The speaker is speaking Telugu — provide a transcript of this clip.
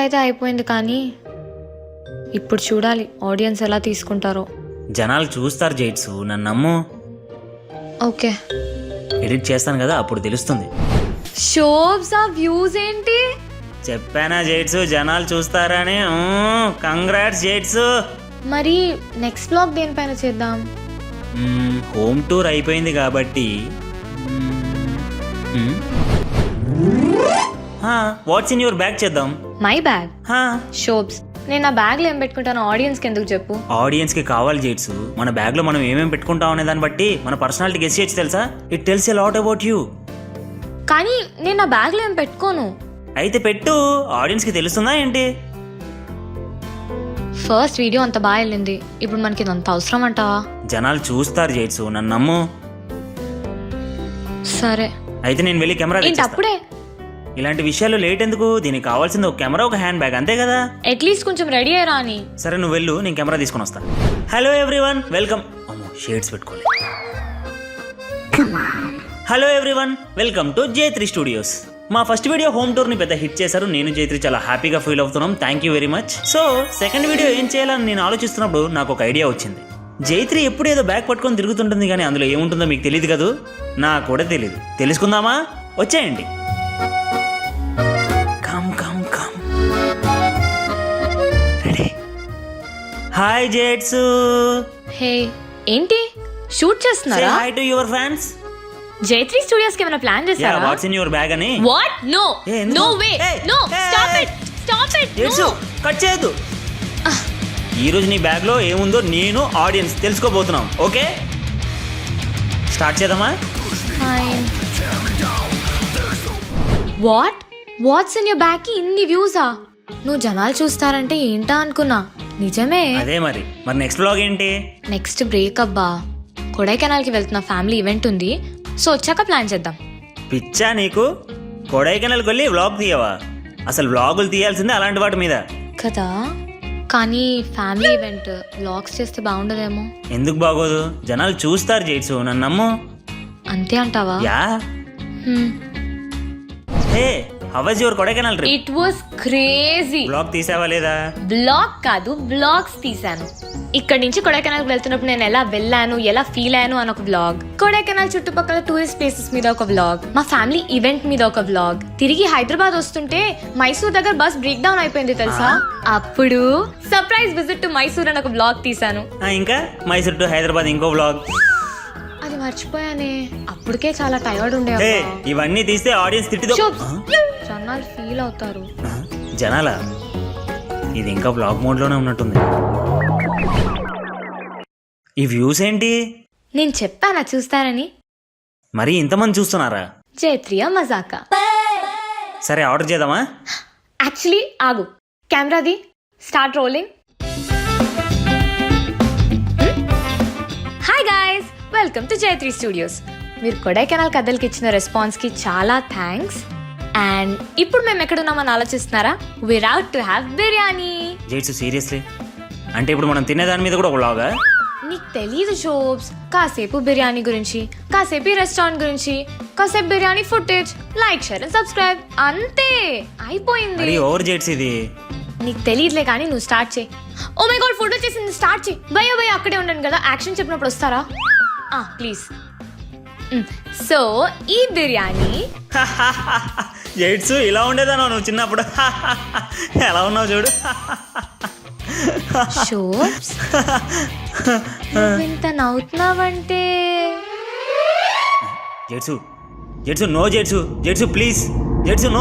అయితే అయిపోయింది కానీ ఇప్పుడు చూడాలి ఆడియన్స్ ఎలా తీసుకుంటారో. జనాలు చూస్తారు జైట్స్ నన్ను నమ్ము. ఓకే. ఎడిట్ చేస్తాను కదా అప్పుడు తెలుస్తుంది. షోబ్స్ ఆ వ్యూస్ ఏంటి? చెప్పానా జైట్స్ జనాలు చూస్తారని? కంగ్రాట్స్ జైట్స్. మరి నెక్స్ట్ బ్లాగ్ దేనిపైన చేద్దాం? హోమ్ టూర్ అయిపోయింది కాబట్టి. వాట్స్ ఇన్ యువర్ బ్యాగ్ చేద్దాం. మై బ్యాగ్ షోబ్స్ నేను నా బ్యాగ్లో ఏం పెట్టుకుంటాను ఆడియన్స్కి ఎందుకు చెప్పు? ఆడియన్స్కి కావాలి జైట్స్ మన బ్యాగ్లో మనం ఏమేమి పెట్టుకుంటాం అనే దాన్ని బట్టి మన పర్సనాలిటీ గెస్ చేయొచ్చు తెలుసా? It tells a lot about you కానీ నేను నా బ్యాగ్లో ఏం పెట్టుకోను? అయితే పెట్టు. ఆడియన్స్కి తెలుస్తుందా ఏంటి? ఫస్ట్ వీడియో అంత బాగా వెళ్ళింది. ఇప్పుడు మనకి ఇది అంత అవసరం అంటావా జనాలు చూస్తారు జైట్స్ నన్ను నమ్ము. సరే. అయితే నేను వెళ్ళి కెమెరా అప్పుడే? ఇలాంటి విషయాలు లేట్ ఎందుకు? దీనికి కావాల్సింది ఒక కెమెరా ఒక హ్యాండ్ బ్యాగ్ అంతే కదా? అట్లీస్ట్ కొంచెం రెడీ అయ్యరా అని. సరే నువ్వు వెళ్ళు నేను కెమెరా తీసుకొని వస్తా. హలో ఎవ్రీవన్ వెల్కమ్ అమ్మో షేడ్స్ పెట్టుకోవాలి hello everyone welcome to J three studios మా ఫస్ట్ వీడియో హోమ్ టూర్ని పెద్ద హిట్ చేశారు. నేను జైత్రి చాలా హ్యాపీగా ఫీల్ అవుతున్నాం. Thank you very much so second video ఏం చేయాలని నేను ఆలోచిస్తున్నప్పుడు నాకు ఒక ఐడియా వచ్చింది. జైత్రి ఎప్పుడు ఏదో బ్యాగ్ పట్టుకొని తిరుగుతుంటుంది కానీ అందులో ఏముంటుందో మీకు తెలియదు కదూ? నాకు కూడా తెలియదు తెలుసుకుందామా? వచ్చేయండి. హాయ్ జేట్స్ హే ఏంటి? షూట్ చేస్తున్నారా? Hi to your fans Jaitri స్టూడియోస్కి ఏమైనా ప్లాన్ యా చేస్తారా వాట్స్ ఇన్ యువర్ బ్యాగ్ అని. వాట్ నో ఏ, ఎందుకు? నో వే ఏయ్, నో స్టాప్ ఏయ్. ఇట్ స్టాప్ ఇట్ జేట్స్ కట్ చేయొద్దు. ఈ రోజు నీ బ్యాగ్లో ఏముందో నేను ఆడియన్స్ తెలుసుకోబోతున్నాం. ఓకే స్టార్ట్ చేద్దామా? Fine what what's in your బ్యాగ్కి ఇన్ని వ్యూసా నువ్వు జనాలు చూస్తారంటే ఏంటా అనుకున్నా? నిజమే. అదే మరి. మరి నెక్స్ట్ బ్లాగ్ ఏంటి? నెక్స్ట్ బ్రేక్ అబ్బా. కొడైకెనాల్కి వెళ్తున్న ఫ్యామిలీ ఈవెంట్ ఉంది. సో వచ్చాక ప్లాన్ చేద్దాం. పిచ్చా నీకు? కొడైకెనాల్కి వెళ్ళి వ్లాగ్ తీయవా? అసలు వ్లాగులు తీయాల్సిందే అలాంటి వాటి మీద. కదా. కానీ ఫ్యామిలీ ఈవెంట్ వ్లాగ్స్ చేస్తే బాగుండదేమో. ఎందుకు బాగోదు? జనాలు చూస్తారు జైట్స్ నన్ను నమ్ము. అంతే అంటావా? Yeah. Hey how was your Kodaikanal trip it was crazy blog తీసావా లేదా? బ్లాగ్ కాదు బ్లాగ్స్ తీశాను ఇక్కడ నుంచి కొడైకెనాల్ వెళ్తున్నప్పుడు నేను ఎలా వెళ్ళాను ఎలా ఫీల్ అయ్యాను అని ఒక బ్లాగ్ కొడైకెనాల్ చుట్టుపక్కల టూరిస్ట్ ప్లేసెస్ మీద ఒక బ్లాగ్ మా ఫ్యామిలీ ఈవెంట్ మీద ఒక బ్లాగ్ తిరిగి హైదరాబాద్ వస్తుంటే మైసూర్ దగ్గర బస్ బ్రేక్ డౌన్ అయిపోయింది తెలుసా? అప్పుడు సర్ప్రైజ్ విజిట్ టు మైసూర్ అని ఒక బ్లాగ్ తీశాను ఆ, ఇంకా? మైసూర్ టు హైదరాబాద్ ఇంకో బ్లాగ్ అది మర్చిపోయానే. అప్పటికే చాలా టైర్డ్ ఉండే హే. ఇవన్నీ తీస్తే ఆడియన్స్ తిట్టిదో చూప్. జనాలు ఫీల్ అవుతారు. జనాల? ఇది ఇంకా బ్లాగ్ మోడ్లోనే ఉన్నట్టుంది. ఈ వ్యూస్ ఏంటి? నేను చెప్పానా చూస్తారని? మరి ఇంతమంది చూస్తున్నారా? జైత్రియ మజాకా. సరే ఆర్డర్ చేద్దామా? యాక్చువల్లీ ఆగు. కెమెరాది start rolling. Hi guys welcome to Jaitri studios మీరు కొడైకెనాల్ కథలకి ఇచ్చిన రెస్పాన్స్కి చాలా థ్యాంక్స్ అండ్ ఇప్పుడు మేము ఎక్కడున్నామని ఆలోచిస్తున్నారా? We're out to have biryani జైట్స్ seriously అంటే ఇప్పుడు మనం తినేదాని మీద కూడా ఒక బ్లాగా నీకు తెలీదు షోప్స్ కాసేపు బిర్యానీ గురించి కాసేపు ఈ రెస్టారెంట్ గురించి కాసేపు biryani footage like share and subscribe అంతే. అయిపోయింది. ఓవర్ జైట్స్ ఇది. నీకు తెలియదులే కానీ నువ్వు స్టార్ట్ చేయి. ఓ మై గాడ్ ఫోటో చేసింది స్టార్ట్ చేయి. భయ భయ అక్కడే ఉండండి కదా. యాక్షన్ చెప్పినప్పుడు వస్తారా? ప్లీజ్ సో ఈ బిర్యానీ జైట్స్ ఇలా ఉండేదాను నువ్వు చిన్నప్పుడు? ఎలా ఉన్నావు చూడు. షోప్స్ ఇంత నవ్వుతున్నావంటే. జెట్సు జెట్సు నో జెట్సు జెట్సు ప్లీజ్ జెట్సు నో